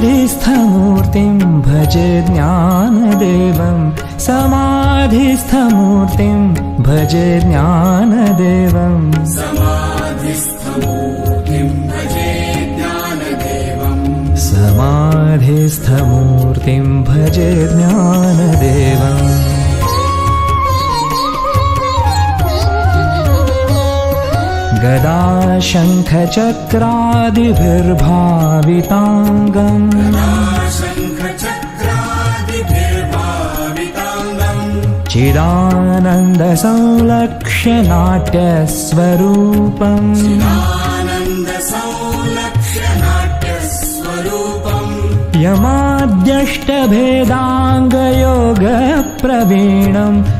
समाधिस्थमूर्तिं भज ज्ञानदेवं। समाधिस्थमूर्तिं भज ज्ञानदेवम् समाधिस्थमूर्तिं भज ज्ञानदेवम् गदाशङ्खचक्रादिभिर्भाविताङ्गम्। चिदानन्दसंलक्ष्यनाट्यस्वरूपम्। यमाद्यष्टभेदाङ्गयोगप्रवीणम्।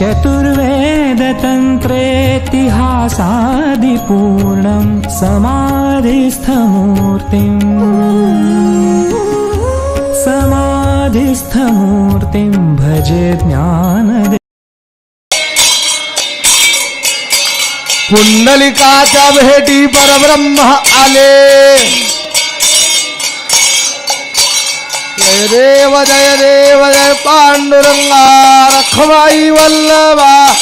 चतुर्वेदतन्त्रेतिहासादिपूर्णं समाधिस्थमूर्तिम् समाधिस्थमूर्तिं भज ज्ञानदे पुंडलिकाच्या भेटी परब्रह्म आले. जय देव जय देव जय पांडुरंगा रखवाई वल्लभा।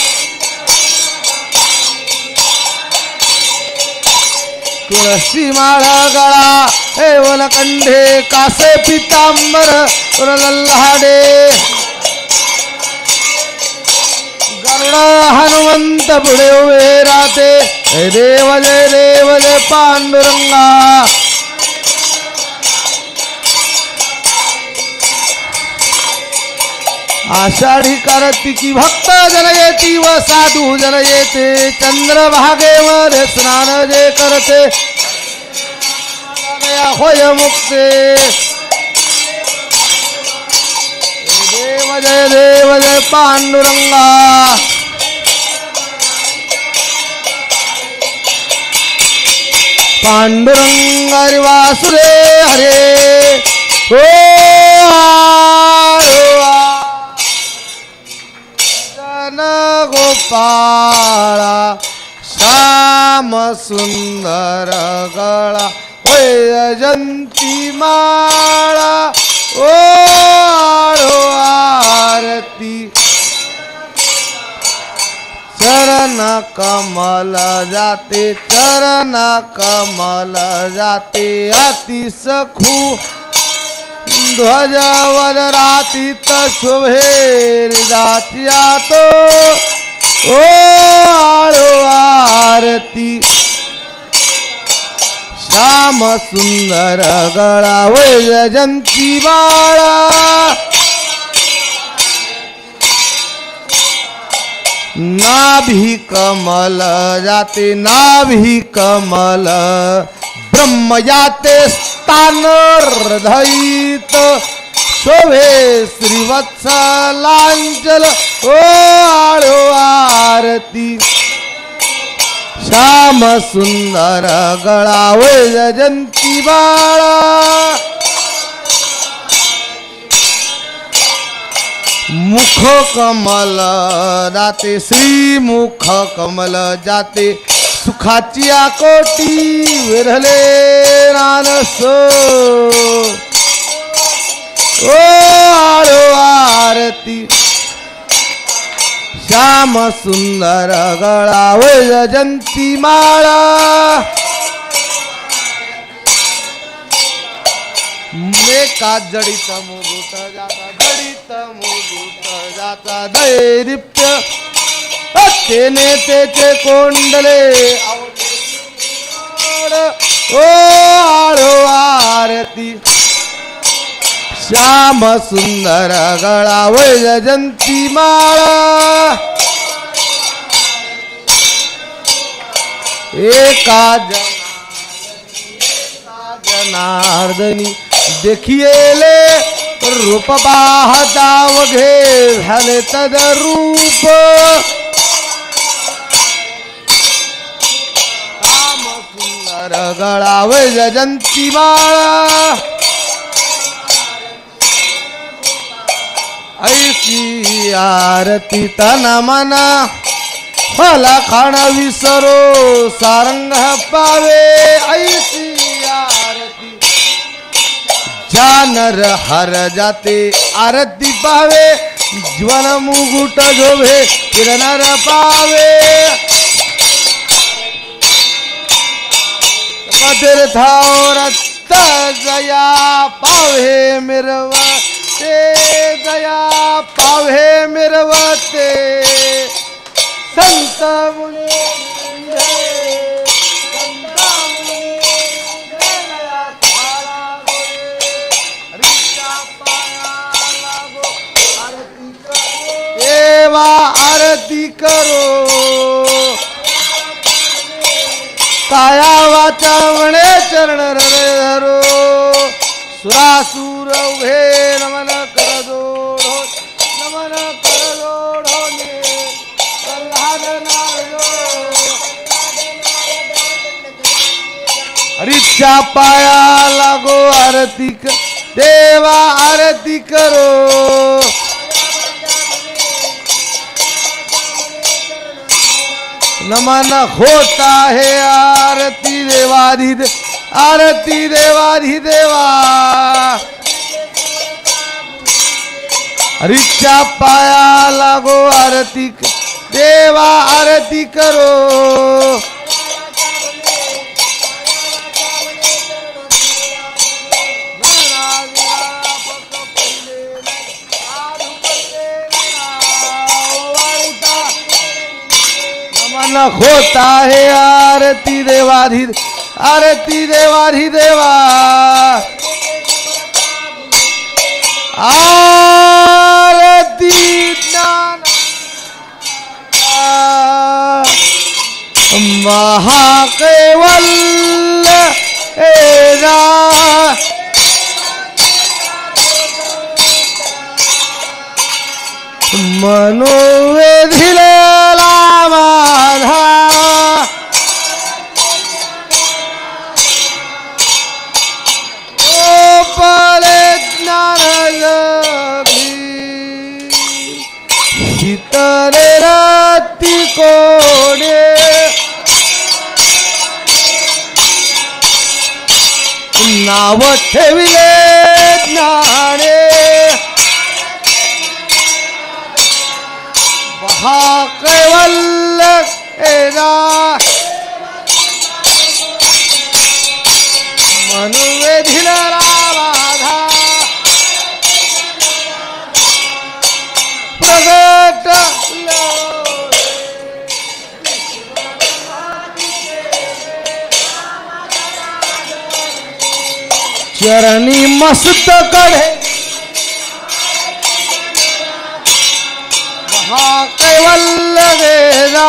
तुळशी माळा गळा हे कंढे कासे पितांबर तुरलल्हाडे। गरुड हनुमंत पुढे उभे राहते। जय देव जय देव जय पांडुरंगा। आषाढी कार्तिकी भक्त जन येती व साधू जन येते चंद्रभागेवर स्नान जे करते होय मुक्ते. देव जय देव जय पांडुरंगा. पांडुरंग हरे. वासुरे हरे हो पाळा. श्याम सुंदर गळा. होय अजंती माळा. ओ आरती. चरण कमल जाते चरण कमल जाते अति सखू ध्वजवर राती शोभेर जात्या तो ओ आरो आरती। श्याम सुंदर गळा वै जंती बाळा। नाभी कमल जाते नाभी कमल। ब्रह्म जाते स्थान हृदयित। शोभे श्रीवत्सलांचल ओ आळो आरती. श्याम सुंदर गळावळ जंती बाळा. मुख कमल दाते श्री मुख कमल जाते. सुखाची आकोटी विरले रानसो. ओ आरो आरती। श्याम सुंदर गळा जंती माळा। मेका जडित मुगुट जाता जडित मुगुट जाता दैरिप्य ते नेतेचे कोंडले ओ आरो आरती। श्याम सुंदर गळावळ जंती माळा. एका जनार्दनी देखिले रूप पाहता वघे झाले तद रूप राम सुंदर गळाव जंती माळा. ऐसी आरती तन मना। मला खाण विसरो सारंग पावे। ऐसी आरती। जानर हर जाते आरती पावे। जीवन मुगुट जोभे किरणार पावे। तीर्थावरत जया पावे मिरवते आरती संत देवा आरती करो. काया वाचा म्हणे चरण हृदय धरो. सुरासुर उभे नमन हरीच्या पाया, लागो आरती कर देवा आरती करो। नमन होता है आरती देवाधि आरती देवाधि देवा हरीच्या पाया, लागो आरती देवा आरती करो। मन होता है आरती देवाधि आरती देवाधि देवा आरती ज्ञान महाकेवल एरा ठेविले ज्ञाने महाकैवल्य एरा चरणी मस्त कडे महाकैवल्य वेदा.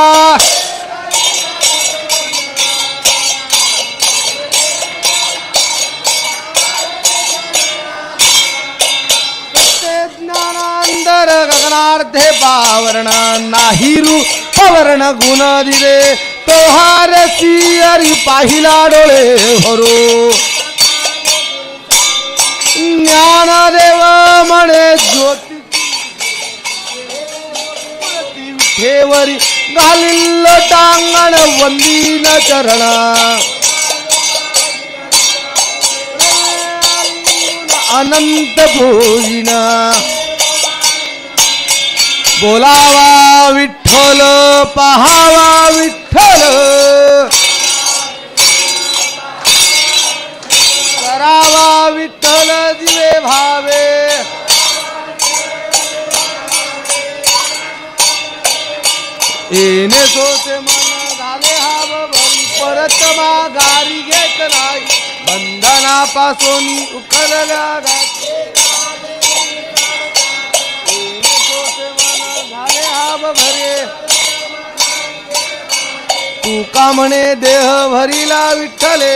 ज्ञानांतर गगनार्धे पावरण नाही रूपवर्ण गुण दिले तो हारसी अरी पाहिला डोळे भरू. ज्ञानदेव म्हणे ज्योती विठेवरी घालिल्ल टांगण वंदीन चरणा. अनंत भोजिना बोलावा विठ्ठल पहावा विठ्ठल. येणे सोचे मन झाले हाव भरी परत माघारी घेत नाही. बंधनापासून उखलल्या येणे सोचे मन झाले हाव भरे. तू का म्हणे देह भरीला विठ्ठले?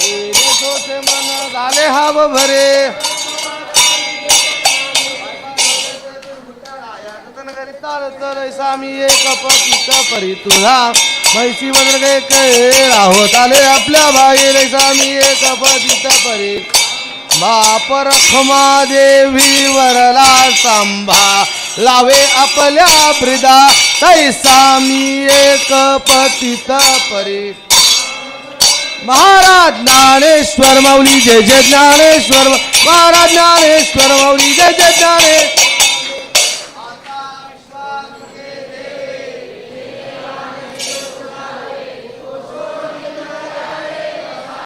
येणे सोचे मन झाले हाव भरे. सामी एक पतित परी तुझा मैसी बदल गे कै राहोत आले. आपल्या भाई रे सामी एक पतित परी बाप रखमा देवी वरला सांभा लावे आपल्या ब्रिदा तैसा मी एक पतित परी महाराज ज्ञानेश्वर माऊली जय जय ज्ञानेश्वर. महाराज ज्ञानेश्वर माऊली जय जय ज्ञानेश्वर.